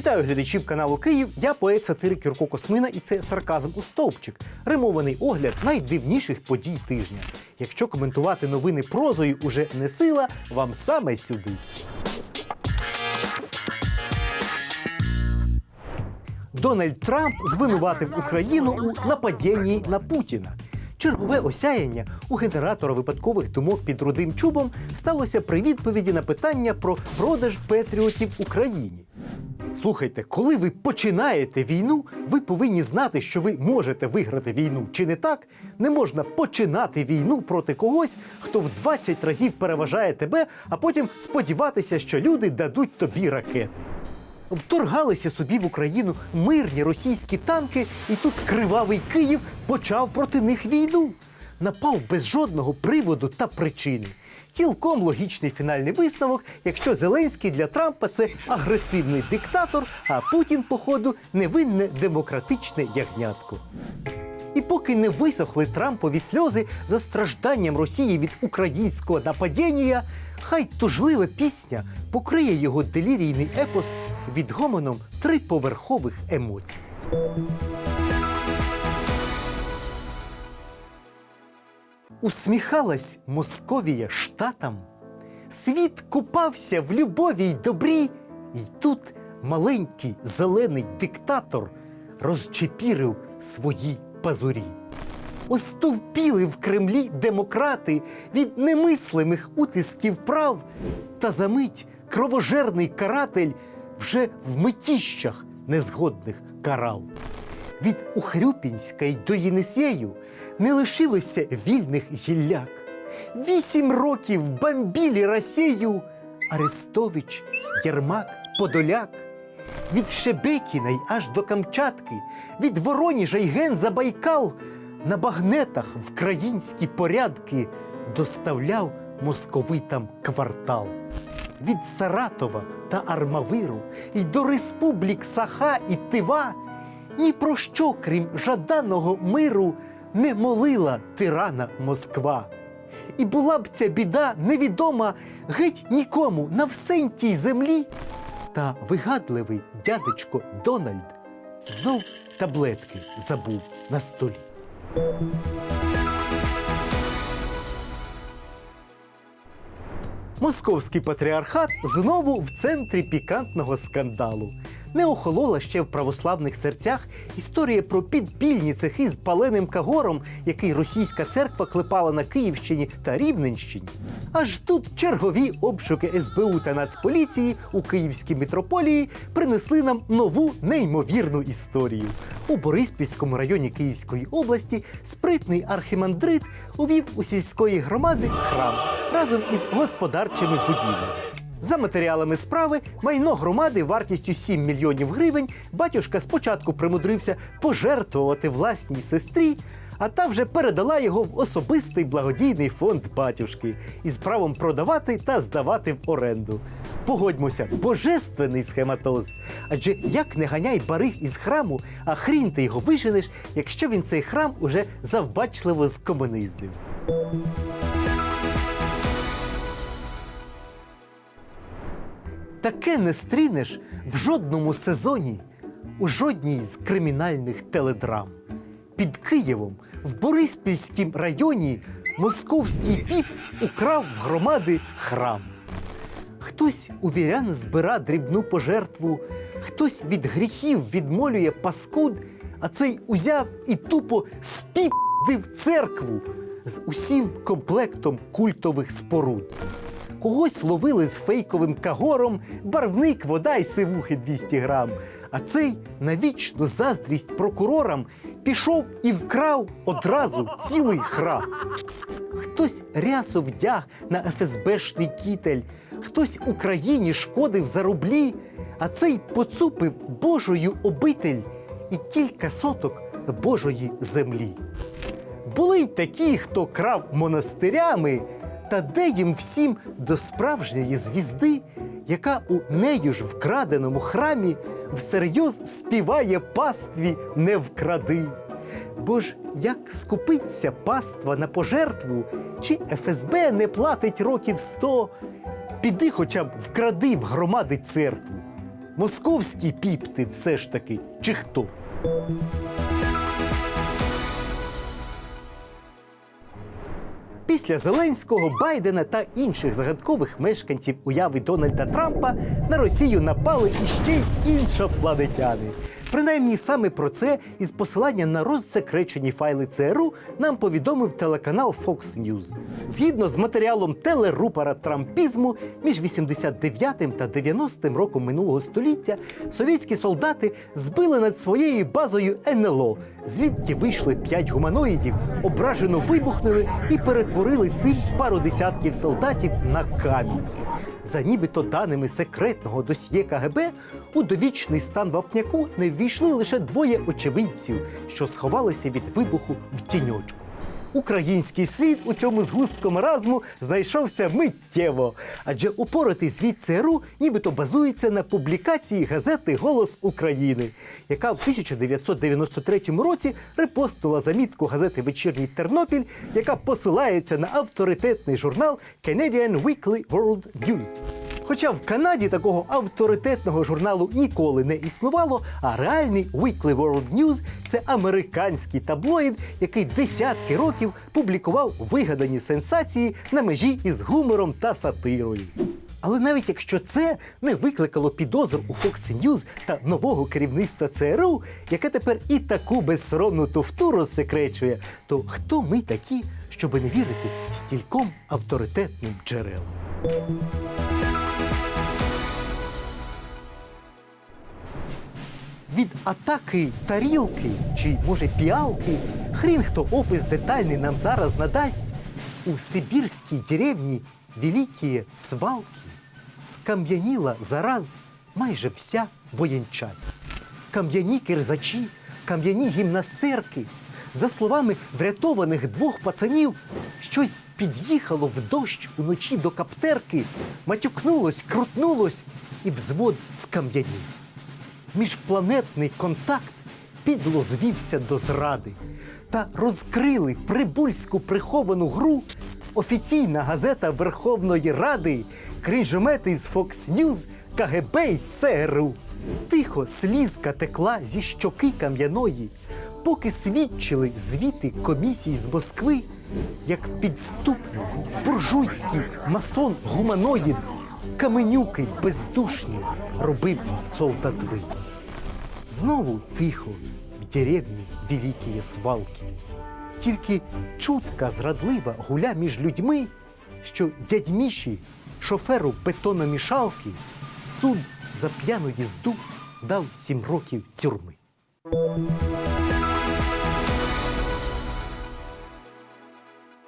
Вітаю глядачів каналу Київ. Я поет сатирик Юрко Космина, і це сарказм у стовпчик. Римований огляд найдивніших подій тижня. Якщо коментувати новини прозою уже не сила, вам саме сюди. Дональд Трамп звинуватив Україну у нападінні на Путіна. Чергове осяяння у генератора випадкових думок під рудим чубом сталося при відповіді на питання про продаж патріотів Україні. Слухайте, коли ви починаєте війну, ви повинні знати, що ви можете виграти війну. Чи не так? Не можна починати війну проти когось, хто в 20 разів переважає тебе, а потім сподіватися, що люди дадуть тобі ракети. Вторгалися собі в Україну мирні російські танки, і тут кривавий Київ почав проти них війну. Напав без жодного приводу та причини. Цілком логічний фінальний висновок, якщо Зеленський для Трампа це агресивний диктатор, а Путін, походу, невинне демократичне ягнятко. І поки не висохли Трампові сльози за стражданням Росії від українського нападіння, хай тужлива пісня покриє його делірійний епос відгомоном триповерхових емоцій. Усміхалась Московія штатам, світ купався в любові й добрі, і тут маленький зелений диктатор розчепірив свої пазурі. Остовпіли в Кремлі демократи від немислимих утисків прав, та за мить кровожерний каратель вже в метіщах незгодних карав. Від Ухрюпінська й до Єнисею не лишилося вільних гілляк. Вісім років бомбілі Росію Арестович, Єрмак, Подоляк. Від Шебекіна й аж до Камчатки, від Вороніжа й ген за Байкал на багнетах в країнські порядки доставляв московитам квартал. Від Саратова та Армавиру і до республік Саха і Тива ні про що, крім жаданого миру, не молила тирана Москва. І була б ця біда невідома геть нікому на всенькій землі. Та вигадливий дядечко Дональд знов таблетки забув на столі. Московський патріархат знову в центрі пікантного скандалу. Не охолола ще в православних серцях історія про підпільні цехи з паленим кагором, який російська церква клепала на Київщині та Рівненщині. Аж тут чергові обшуки СБУ та Нацполіції у Київській митрополії принесли нам нову неймовірну історію. У Бориспільському районі Київської області спритний архімандрит увів у сільської громади храм разом із господарчими будівлями. За матеріалами справи, майно громади вартістю 7 мільйонів гривень батюшка спочатку примудрився пожертвувати власній сестрі, а та вже передала його в особистий благодійний фонд батюшки із правом продавати та здавати в оренду. Погодьмося, божественний схематоз. Адже як не ганяй бариг із храму, а хрін ти його виженеш, якщо він цей храм уже завбачливо скомуниздив. Таке не стрінеш в жодному сезоні, у жодній з кримінальних теледрам. Під Києвом в Бориспільськім районі московський піп украв в громади храм. Хтось у вірян збира дрібну пожертву, хтось від гріхів відмолює паскуд, а цей узяв і тупо співдив церкву з усім комплектом культових споруд. Когось ловили з фейковим кагором, барвник, вода й сивухи 200 грам. А цей на вічну заздрість прокурорам пішов і вкрав одразу цілий храм. Хтось рясу вдяг на ФСБшний кітель, хтось Україні шкодив за рублі, а цей поцупив Божою обитель і кілька соток Божої землі. Були й такі, хто крав монастирями, та де їм всім до справжньої звізди, яка у нею ж вкраденому храмі всерйоз співає пастві не вкради. Бо ж як скупиться паства на пожертву, чи ФСБ не платить років сто, піди хоча б вкради в громади церкву. московські піпти все ж таки, чи хто? Після Зеленського, Байдена та інших загадкових мешканців уяви Дональда Трампа на Росію напали іще й іншопланетяни. Принаймні саме про це із посилання на розсекречені файли ЦРУ нам повідомив телеканал Fox News. Згідно з матеріалом телерупора трампізму, між 89 та 90 роком минулого століття совєтські солдати збили над своєю базою НЛО, звідки вийшли п'ять гуманоїдів, ображено вибухнули і перетворили цим пару десятків солдатів на камінь. За нібито даними секретного досьє КГБ, у довічний стан вапняку не ввійшли лише двоє очевидців, що сховалися від вибуху в тіньочку. Український слід у цьому згустку маразму знайшовся миттєво, адже упоротий звіт ЦРУ нібито базується на публікації газети Голос України, яка в 1993 році репостила замітку газети Вечірній Тернопіль, яка посилається на авторитетний журнал Canadian Weekly World News. Хоча в Канаді такого авторитетного журналу ніколи не існувало, а реальний Weekly World News – це американський таблоїд, який десятки років публікував вигадані сенсації на межі із гумором та сатирою. Але навіть якщо це не викликало підозр у Fox News та нового керівництва ЦРУ, яке тепер і таку безсоромну туфту розсекречує, то хто ми такі, щоби не вірити стільком авторитетним джерелам? Від атаки тарілки чи, може, піалки, хрін хто опис детальний нам зараз надасть. У сибірській деревні великі свалки скам'яніла зараз майже вся воєнчасть. Кам'яні кирзачі, кам'яні гімнастерки. За словами врятованих двох пацанів, щось під'їхало в дощ уночі до каптерки, матюкнулось, крутнулось і взвод скам'янів. Міжпланетний контакт підло звівся до зради та розкрили прибульську приховану гру офіційна газета Верховної Ради, крижомети з Fox News, КГБ й ЦРУ. Тихо слізка текла зі щоки кам'яної, поки свідчили звіти комісій з Москви, як підступний буржуйський масон гуманоїд каменюки бездушні робив солдатви. Знову тихо в деревні великі свалки. Тільки чутка зрадлива гуля між людьми, що дядь Міші, шоферу бетономішалки, суд за п'яну їзду дав сім років тюрми.